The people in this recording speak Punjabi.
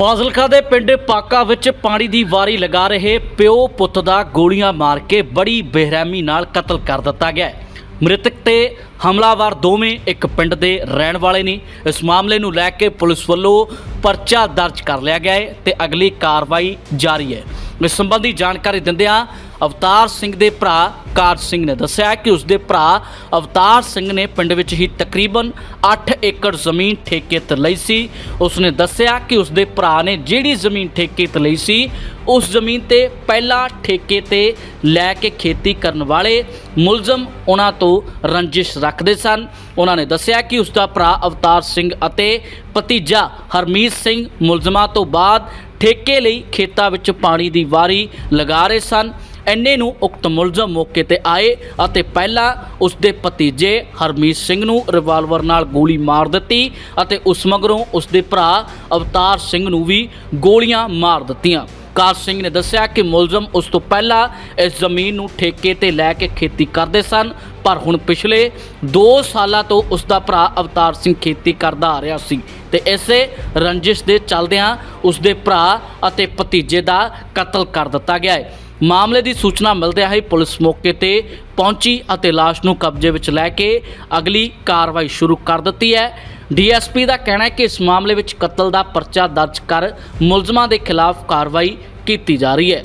ਫਾਜ਼ਿਲਕਾ ਦੇ ਪਿੰਡ ਪਾਕਾ ਵਿੱਚ ਪਾਣੀ ਦੀ ਵਾਰੀ ਲਗਾ ਰਹੇ ਪਿਓ ਪੁੱਤ ਦਾ ਗੋਲੀਆਂ ਮਾਰ ਕੇ ਬੜੀ ਬੇਰਹਿਮੀ ਨਾਲ ਕਤਲ ਕਰ ਦਿੱਤਾ ਗਿਆ ਹੈ। ਮ੍ਰਿਤਕ ਤੇ ਹਮਲਾਵਰ ਦੋਵੇਂ ਇੱਕ ਪਿੰਡ ਦੇ ਰਹਿਣ ਵਾਲੇ ਨੇ। ਇਸ ਮਾਮਲੇ ਨੂੰ ਲੈ ਕੇ ਪੁਲਿਸ ਵੱਲੋਂ ਪਰਚਾ ਦਰਜ ਕਰ ਲਿਆ ਗਿਆ ਹੈ ਤੇ ਅਗਲੀ ਕਾਰਵਾਈ ਜਾਰੀ ਹੈ। ਇਸ ਸੰਬੰਧੀ ਜਾਣਕਾਰੀ ਦਿੰਦਿਆਂ ਅਵਤਾਰ ਸਿੰਘ ਦੇ ਭਰਾ ਕਾਰਜ ਸਿੰਘ ਨੇ ਦੱਸਿਆ ਕਿ ਉਸ ਦੇ ਭਰਾ ਅਵਤਾਰ ਸਿੰਘ ਨੇ ਪਿੰਡ ਵਿੱਚ ਹੀ ਤਕਰੀਬਨ 8 ਏਕੜ ਜ਼ਮੀਨ ਠੇਕੇ ਤੇ ਲਈ ਸੀ। ਉਸ ਨੇ ਦੱਸਿਆ ਕਿ ਉਸ ਦੇ ਭਰਾ ਨੇ ਜਿਹੜੀ ਜ਼ਮੀਨ ਠੇਕੇ ਤੇ ਲਈ ਸੀ, ਉਸ ਜ਼ਮੀਨ ਤੇ ਪਹਿਲਾਂ ਠੇਕੇ ਤੇ ਲੈ ਕੇ ਖੇਤੀ ਕਰਨ ਵਾਲੇ ਮੁਲਜ਼ਮ ਉਹਨਾਂ ਤੋਂ ਰੰਜਿਸ਼ ਰੱਖਦੇ ਸਨ। ਉਹਨਾਂ ਨੇ ਦੱਸਿਆ ਕਿ ਉਸ ਦਾ ਭਰਾ ਅਵਤਾਰ ਸਿੰਘ ਅਤੇ ਭਤੀਜਾ ਹਰਮੀਤ ਸਿੰਘ ਮੁਲਜ਼ਮਾਂ ਤੋਂ ਬਾਅਦ ਠੇਕੇ ਲਈ ਖੇਤਾਂ ਵਿੱਚ ਪਾਣੀ ਦੀ ਵਾਰੀ ਲਗਾ ਰਹੇ ਸਨ। ਐਨੇ ਨੂੰ ਉਕਤ ਮੁਲਜ਼ਮ ਮੌਕੇ ਤੇ ਆਏ ਅਤੇ ਪਹਿਲਾਂ ਉਸ ਦੇ ਭਤੀਜੇ ਹਰਮੀਤ ਸਿੰਘ ਨੂੰ ਰਿਵਾਲਵਰ ਨਾਲ ਗੋਲੀ ਮਾਰ ਦਿੱਤੀ ਅਤੇ ਉਸ ਮਗਰੋਂ ਉਸ ਦੇ ਭਰਾ ਅਵਤਾਰ ਸਿੰਘ ਨੂੰ ਵੀ ਗੋਲੀਆਂ ਮਾਰ ਦਿੱਤੀਆਂ। ਕਾਰ ਸਿੰਘ ਨੇ ਦੱਸਿਆ ਕਿ ਮੁਲਜ਼ਮ ਉਸ ਤੋਂ ਪਹਿਲਾਂ ਇਸ ਜ਼ਮੀਨ ਨੂੰ ਠੇਕੇ ਤੇ ਲੈ ਕੇ ਖੇਤੀ ਕਰਦੇ ਸਨ, ਪਰ ਹੁਣ ਪਿਛਲੇ 2 ਸਾਲਾਂ ਤੋਂ ਉਸ ਦਾ ਭਰਾ ਅਵਤਾਰ ਸਿੰਘ ਖੇਤੀ ਕਰਦਾ ਆ ਰਿਹਾ ਸੀ। ਤੇ ਇਸੇ ਰੰਜਿਸ਼ ਦੇ ਚੱਲਦਿਆਂ ਉਸ ਦੇ ਭਰਾ ਅਤੇ ਭਤੀਜੇ ਦਾ ਕਤਲ ਕਰ ਦਿੱਤਾ ਗਿਆ ਹੈ। ਮਾਮਲੇ ਦੀ ਸੂਚਨਾ ਮਿਲਦਿਆਂ ਹੀ ਪੁਲਿਸ ਮੌਕੇ ਤੇ ਪਹੁੰਚੀ ਅਤੇ ਲਾਸ਼ ਨੂੰ ਕਬਜ਼ੇ ਵਿੱਚ ਲੈ ਕੇ ਅਗਲੀ ਕਾਰਵਾਈ ਸ਼ੁਰੂ ਕਰ ਦਿੱਤੀ ਹੈ। ਡੀਐਸਪੀ ਦਾ ਕਹਿਣਾ ਹੈ ਕਿ ਇਸ ਮਾਮਲੇ ਵਿੱਚ ਕਤਲ ਦਾ ਪਰਚਾ ਦਰਜ ਕਰ ਮੁਲਜ਼ਮਾਂ ਦੇ ਖਿਲਾਫ ਕਾਰਵਾਈ ਕੀਤੀ ਜਾ ਰਹੀ ਹੈ।